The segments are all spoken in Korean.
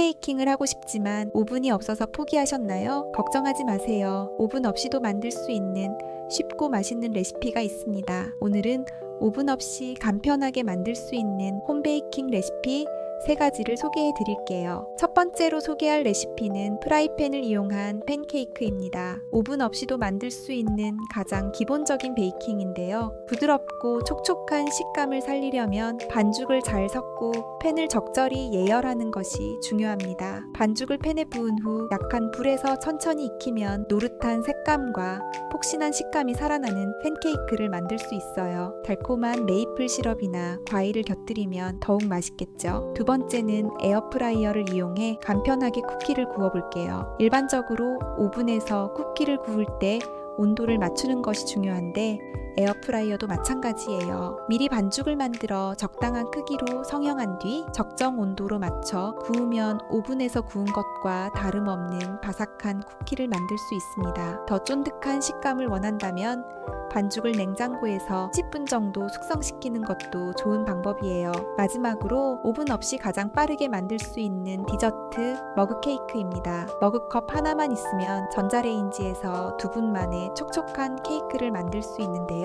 홈베이킹을 하고 싶지만 오븐이 없어서 포기하셨나요? 걱정하지 마세요. 오븐 없이도 만들 수 있는 쉽고 맛있는 레시피가 있습니다. 오늘은 오븐 없이 간편하게 만들 수 있는 홈베이킹 레시피 세 가지를 소개해 드릴게요. 첫 번째로 소개할 레시피는 프라이팬을 이용한 팬케이크입니다. 오븐 없이도 만들 수 있는 가장 기본적인 베이킹인데요. 부드럽고 촉촉한 식감을 살리려면 반죽을 잘 섞고 팬을 적절히 예열하는 것이 중요합니다. 반죽을 팬에 부은 후 약한 불에서 천천히 익히면 노릇한 색감과 폭신한 식감이 살아나는 팬케이크를 만들 수 있어요. 달콤한 메이플 시럽이나 과일을 곁들이면 더욱 맛있겠죠. 두 번째는 에어프라이어를 이용해 간편하게 쿠키를 구워볼게요. 일반적으로 오븐에서 쿠키를 구울 때 온도를 맞추는 것이 중요한데 에어프라이어도 마찬가지예요. 미리 반죽을 만들어 적당한 크기로 성형한 뒤 적정 온도로 맞춰 구우면 오븐에서 구운 것과 다름없는 바삭한 쿠키를 만들 수 있습니다. 더 쫀득한 식감을 원한다면 반죽을 냉장고에서 10분 정도 숙성시키는 것도 좋은 방법이에요. 마지막으로 오븐 없이 가장 빠르게 만들 수 있는 디저트 머그 케이크입니다. 머그컵 하나만 있으면 전자레인지에서 두 분 만에 촉촉한 케이크를 만들 수 있는데요.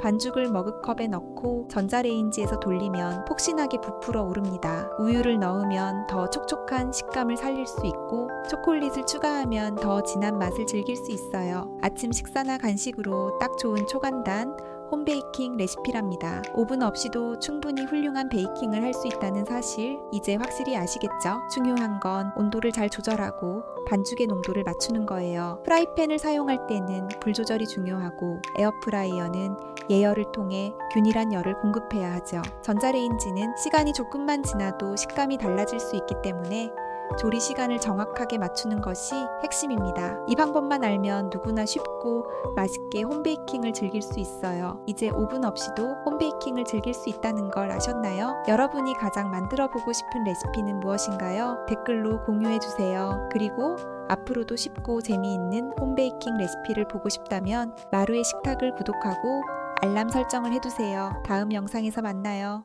반죽을 머그컵에 넣고 전자레인지에서 돌리면 폭신하게 부풀어 오릅니다. 우유를 넣으면 더 촉촉한 식감을 살릴 수 있고 초콜릿을 추가하면 더 진한 맛을 즐길 수 있어요. 아침 식사나 간식으로 딱 좋은 초간단 홈베이킹 레시피랍니다. 오븐 없이도 충분히 훌륭한 베이킹을 할 수 있다는 사실 이제 확실히 아시겠죠? 중요한 건 온도를 잘 조절하고 반죽의 농도를 맞추는 거예요. 프라이팬을 사용할 때는 불 조절이 중요하고 에어프라이어는 예열을 통해 균일한 열을 공급해야 하죠. 전자레인지는 시간이 조금만 지나도 식감이 달라질 수 있기 때문에 조리 시간을 정확하게 맞추는 것이 핵심입니다. 이 방법만 알면 누구나 쉽고 맛있게 홈베이킹을 즐길 수 있어요. 이제 오븐 없이도 홈베이킹을 즐길 수 있다는 걸 아셨나요? 여러분이 가장 만들어 보고 싶은 레시피는 무엇인가요? 댓글로 공유해 주세요. 그리고 앞으로도 쉽고 재미있는 홈베이킹 레시피를 보고 싶다면 마루의 식탁을 구독하고 알람 설정을 해두세요. 다음 영상에서 만나요.